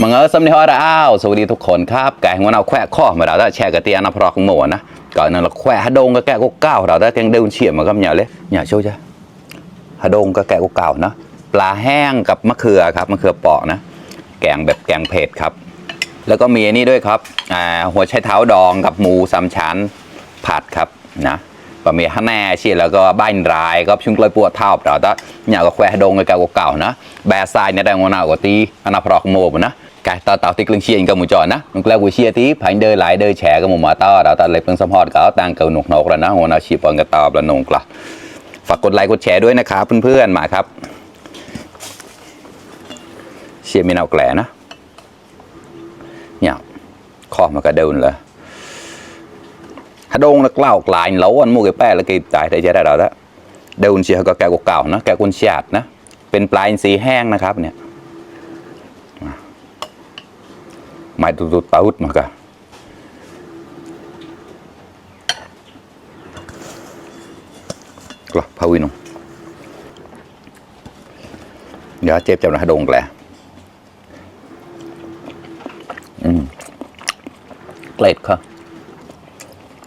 มังเออสำเนียงอะไรอ้าวสวัสดีทุกคนครับแกงวันเอาแควะข้อมาเราได้แชร์กระเตียนพรอกหมูนะก่อนนั้นเราแควะฮะดงก็แกะก็เก้าเราได้แกงเดินเฉียบมากับเนี่ยเลยเนี่ยช่วยจ้ะฮะดงก็แกะก็เก้านะปลาแห้งกับมะเขือครับมะเขือเปาะนะ แกงแบบแกงเผ็ดครับ แล้วก็มีอันนี้ด้วยครับหัวไชเท้าดองกับหมูสามชั้นผัดครับนะ ปะเมีฮันแน่เชียแล้วก็บ้านรายก็ชุ่มกล้วยปวดเท้าเปล่าแต่เนี่ยก็แควดงกับเก่าๆนะแบซายเนี่ยได้งอนาวกว่าตีอันนับรอกโมบนะกายตาตาติกลึงเชียงกับหมูจอนะมึงกล้ากูเชียตีผันเดินหลายเดินแฉกับหมูมาต่าเราตาเล็บเพิ่งสมพอดกับตังเก่าหนุกนกแล้วนะหัวนาชีปอนกับตาบละนงกละฝากกดไลค์กดแชร์ด้วยนะครับเพื่อนๆมาครับ เชียมีนเอาแกลนะเนี่ยข้อมันก็เดินเลย ฮัดดงนักเล่ากลายเล้าอันมูเกแป้ละกีตายได้จะได้เราละเดินเชียก็แกกเก่านะแกกุนชาดนะ เป็นปลายสีแห้งนะครับเนี่ยหมายตุดๆปาอุดมากะกลับพาวินงเดี๋ยวเจ็บจับนะฮัดดงแกลอืมเกล็ดค่ะ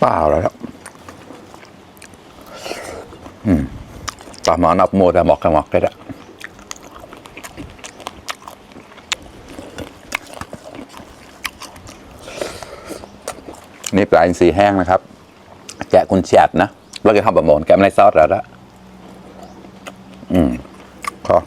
เปล่าแล้วอืมปลาหมอนับโมดาหมอกกันหมอกได้ละนี่ปลาอินทรีแห้งนะครับ แกะกุนแชดนะแล้วก็ข้าวบะหมอนแกะไม่ได้ซอสแล้วละอืมขอ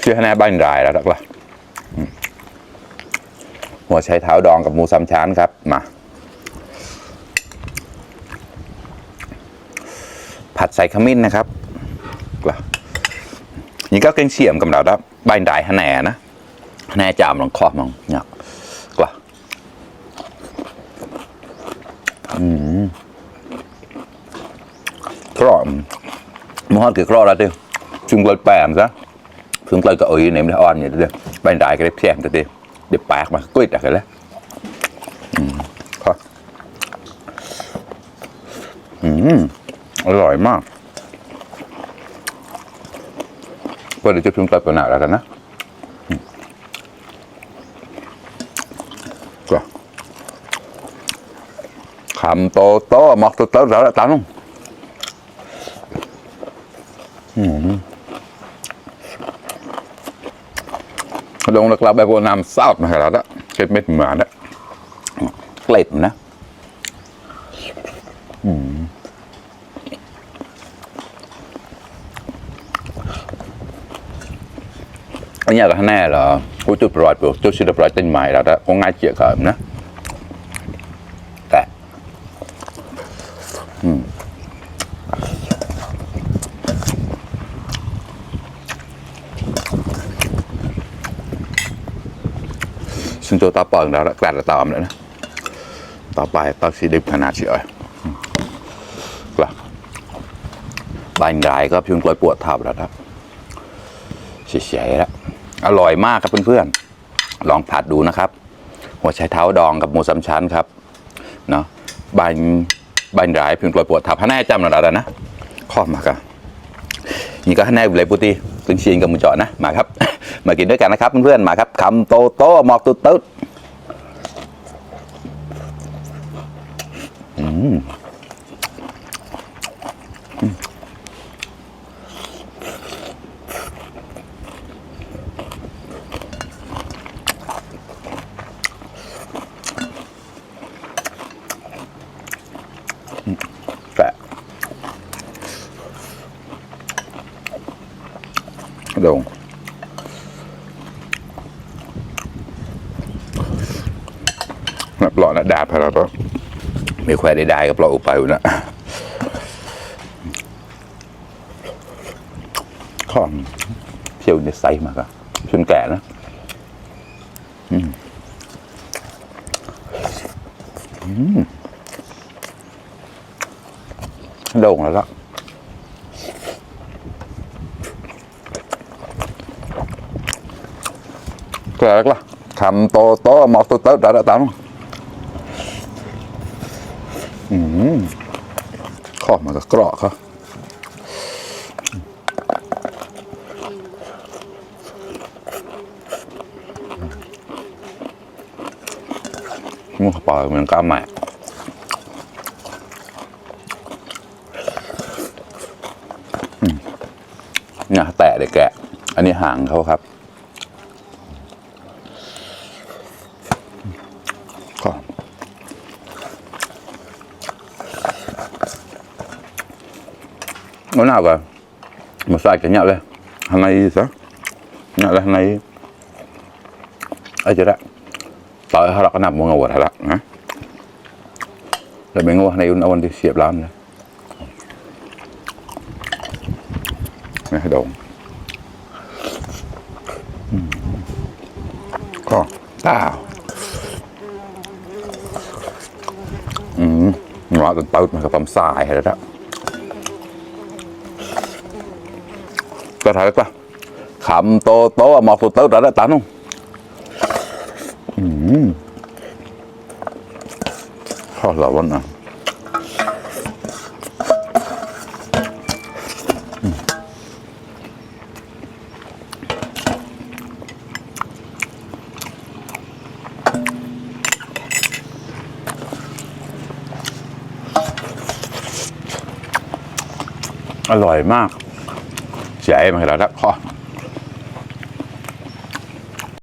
เชื่อแน่บ้านรายแล้วละ หัวไชเท้าดองกับหมูสามชั้นครับ มา ผัดใส่ขมิ้นนะครับนี่ก็เก่งเฉียมกับเราแล้วใบดายหแหน่นะแหน่จามลองคอบมองเนี่ยกว่าอืมครอบมอดคือครอบแล้วดิจุงเลยแปมซะถึงเลยก็เอ้ยเนี่ยได้อ่อนอย่างเดียวใบดายก็ได้แพงแต่เดีย เดี๋ยวปากมากุ้ยตักันแล้วพออืมอร่อยมากก็เดี๋ยวจะพิมพ์กลับไปหนาแล้วกันนะก็คำโตโตหมอกโตโตแล้วตาลุงอืม bé vô nam sao mà cái đó đó Cái mết mà đó Lệt mà đó ở nhà cái này là của chút rồi của chút xin được rồi tên mày là đó có ngay chuyện cỡ nữa xin cho tao bận đó đã cả là tao nữa nè tao bài tao sẽ đi khả năng chị ơi là bánh đài có phim lôi bột thảo đó đó เฉยๆแล้วอร่อยมากครับเพื่อนๆลองผัดดูนะครับ หัวไชเท้าดองกับหมูสามชั้นครับเนาะบานบานรายเพียงกลอยปวดทับให้แน่จำหน่อยแล้วนะข้อมากันนี่ก็ให้แน่เลยปุตีตึงเชียงกับมูจาะนะมาครับ มากินด้วยกันนะครับเพื่อนๆมาครับคำโตโตหมอกตุ๊ดตุ๊ดอืมแปะลงนับหล่อนะดาบพาราก็มีแควได้ได้ก็ปล่ อยอุปไปอยู่นะข้อมเที่ยวในไซมากอะชนแก่นะอืมอืมโด่งแล้วล่ะแก่แล้วล่ะคำโตโตหมอกตัวเต้าดาตังอืม ข้อมันก็กราะเขามันปล่อยเหมือนกล้ามใหม่เนี่ยแตะเด็กแกะ อันนี้หางเขาครับ nó nào cả một sai cái nhạo lên hàng này sao nhạo lên hàng này ấy chưa đấy ต่อยเขาเราก็นับมงเอาวัดละนะแล้วเป็นว่า ก็ถ่ายก็คำโตโตหมอกตัวเติร์ดแล้วตานุ่งข้าวเหลาวันนะอร่อยมาก เสียไอ้มาแล้วนะข้อ